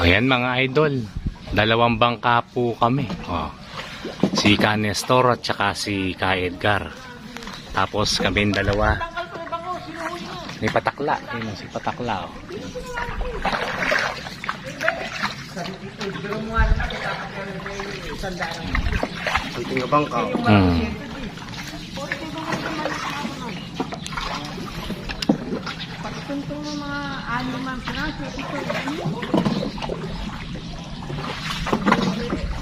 Ayan mga idol. Dalawang bangka po kami. Oh. Si Ka Nestor at saka si Ka Edgar. Tapos kami dalawa. Ni Patakla. Ayun si Patakla. Oh. Kunting nga bangka. Pagtuntong ng mga animang piraso, ito, ano?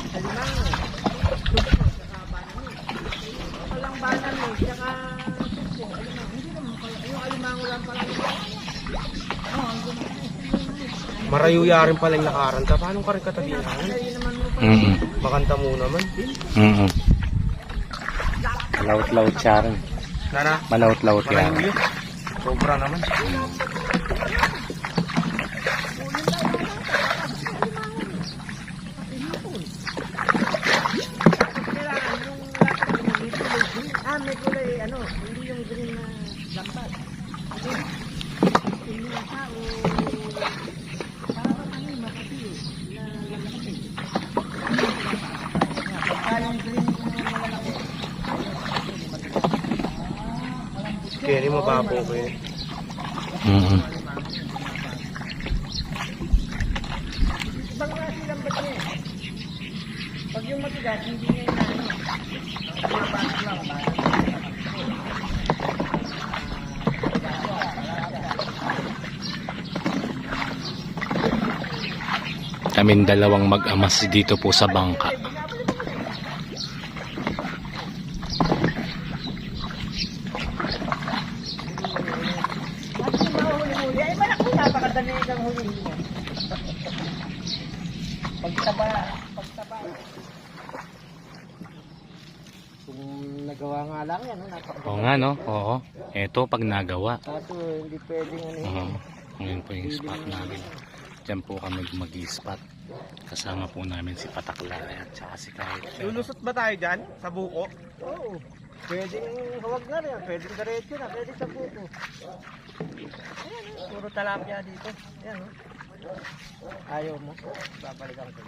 Alimang, Walang banan mo, tsaka supo, alimang. Hindi naman pala, yung alimango lang pala. Marayuya rin pala yung nakaranta. Paano ka rin katabihan? Mo. Mm-mm. Bakanta mo naman. Mm-mm. Laut-laut siya rin. Nana, Malaut-laut yan. marayuya. Sobra naman. Kailangan yung lahat ng may kulay green. Ah, may kulay, ano, hindi yung green na lambat. Hindi. Hindi na tao. Parang ano, yung makati eh, na. Kaya yung green na malalaki. Kaya rin mabapo ko eh. Mm-mm. Ibang klase lambat niya eh. Pag yung matigas, hindi niya yung ano. Mabanas lang, mabanas. Kaming dalawang mag-amas dito po sa bangka. Pagtaba, pagtaba. Kung nagawa nga lang yan, no, napakadali. Oo nga no, oo. Eto pag nagawa. Kaso hindi pwedeng ano. Oo. Ngayon po yung spot namin. Diyan po kami mag-spot. Kasama po namin si Patakla at saka si Kahit. Lulusot ba tayo dyan? Sa buko? Oo. Pwedeng huwag na rin, pwedeng diretso na, pwedeng sa buko. Ayan, puro talapia dito. Ayan, oh. Ayaw mo. Babalikan ko.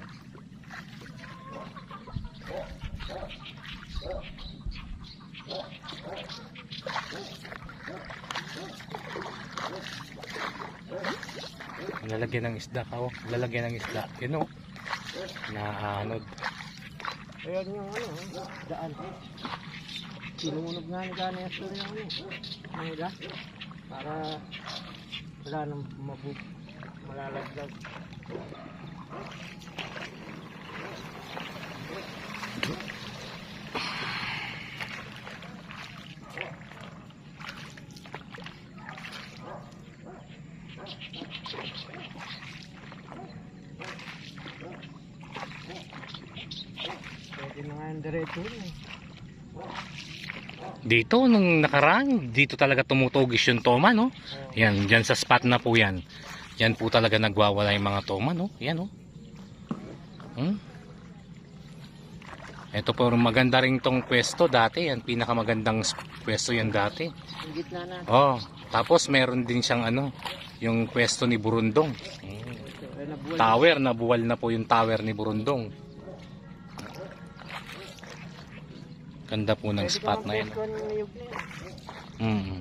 Lalagyan ng isda oh. Lalagyan ng isda. Yun oh. Naanod. Ayan yung ano, oh, daan. Sinunog nga ni Gana yung story ng ano. Para wala nang mabug, malalagdag. Yung diretso eh. Dito nung nakaraan, dito talaga tumutugis yung toma no. Yan, dyan sa spot na po yan. Yan po talaga nagwawala yung mga toma no. Yan oh. Hmm? Ito po maganda rin tong pwesto dati. Yan pinakamagandang pwesto yan dati. Yung gitna na. Oh, tapos meron din siyang ano, yung pwesto ni Burundong. Hmm. Tower, nabuwal na po yung tower ni Burundong. Ganda po ng spot na yan. Mm.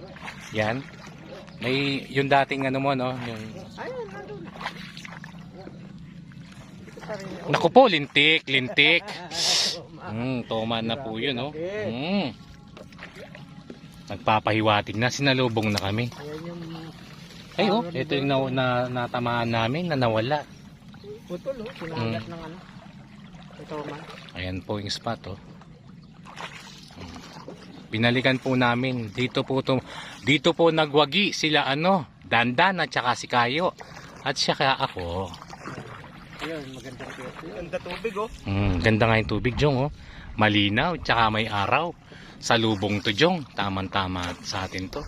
Yan. May yung dating ano mo no, yung. Naku po, lintik, lintik. Mm, toma na po 'yun, oh. Mm. Nagpapahiwatig na, sinalubong na kami. Ay, oh, ito yung na, na, natamaan namin na nawala. putol, oh. Sinagat ng ano. Ito man. Ayan po yung spot, oh. Binalikan po namin. Dito po to, dito po nagwagi sila ano, Dandan at saka si Kayo. At saka ako. Ayun, yun. Ganda tubig oh. Mm, ganda nga yung tubig, Jong, oh. Malinaw, tsaka may araw. Sa lubong to, Jong. Tamang-tama sa atin to.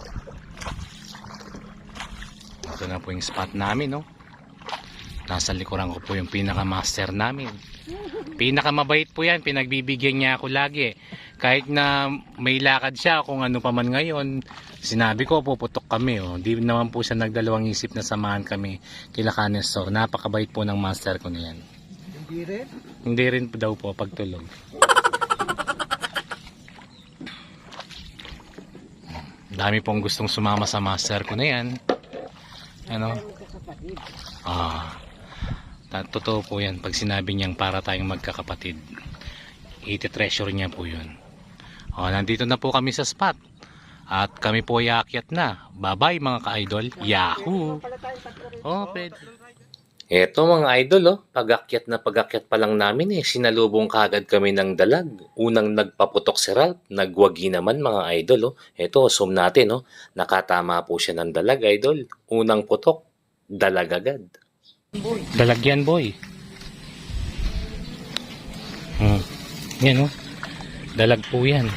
Ito na po yung spot namin, no. Nasa likuran ko po yung pinaka-master namin. Pinakamabait po yan. Pinagbibigyan niya ako lagi. Kahit na may lakad siya kung ano pa man ngayon, Sinabi ko, puputok kami. Oh. Di naman po siya nagdalawang isip na samahan kami kila Canestor. Napakabait po ng master ko na yan. Hindi rin. Hindi rin po daw po pagtulog. Dami pong gustong sumama sa master ko na yan. Ano? Ah. Totoo po yan. Pag sinabi niyang para tayong magkakapatid. Iti-treasure niya po yun. O, nandito na po kami sa spot. At kami po ay aakyat na. Bye-bye mga ka-idol. Yahoo! Oh, pwede. Eto mga idol, oh. pag-akyat na pag-akyat pa lang namin eh, sinalubong kagad kami ng dalag. Unang nagpaputok si Ralph, nagwagi naman mga idol. Oh. Eto, zoom natin, oh. nakatama po siya ng dalag, idol. Unang putok, dalag agad. Dalag yan, boy. Hmm. Yan, oh. Dalag po yan.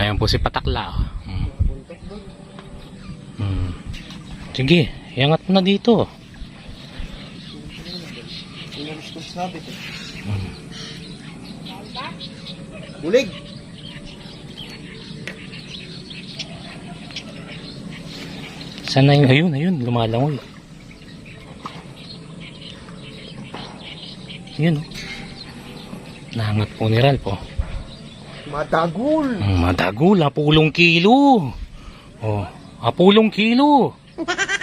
Ayan po si Patakla. Hmm. Hmm. Sige, iangat mo na dito. Hmm. Bulig. Sana yung ayun, ayun, lumalangoy. Yun. oh. Naangat po ni Ralph. Oh. Madagul. Ang madagol, apulong kilo. Oh, apulong kilo.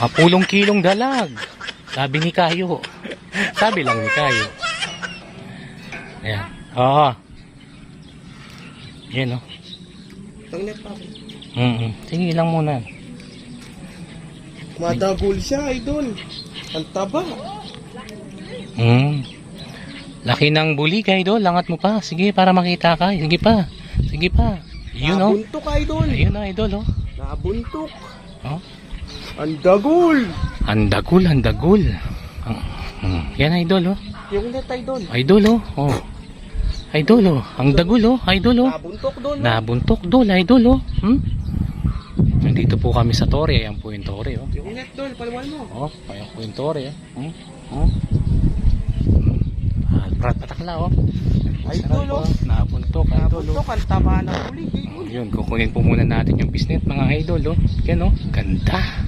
Apulong kilong dalag. Sabi ni Kayo. Sabi lang ni Kayo. Ayan. Oo. Yan oh. Tangnet pa. Mm -mm. Sige lang muna. Madagul siya, idol. Ang taba. Mm. Laki ng buli, Idol. Langat mo pa. Sige, para makita ka. Sige pa. Sige pa. Yun oh. Nabuntok, idol. Ayun oh, Idol oh. Nabuntok. Oh. Andagul, andagul. Ang, mm, yan idol oh. Yung net, idol. Idol oh. oh. Idol oh. Ang dagul oh. Idol oh. Nabuntok doon. Nabuntok dol, idol oh. Hmm? Nandito po kami sa Tore. Ayan po yung Tore oh. Yung net, dol. Paliwan mo. Oh, ayan po yung Tore. oh. Hmm? Oh. Ah, prat patakla oh. Idol, oh. Nabuntok, idol oh. Nabuntok. Ang taba ng idol. Yun, kukunin po muna natin yung bisnet mga idol oh. Yan oh. Ganda.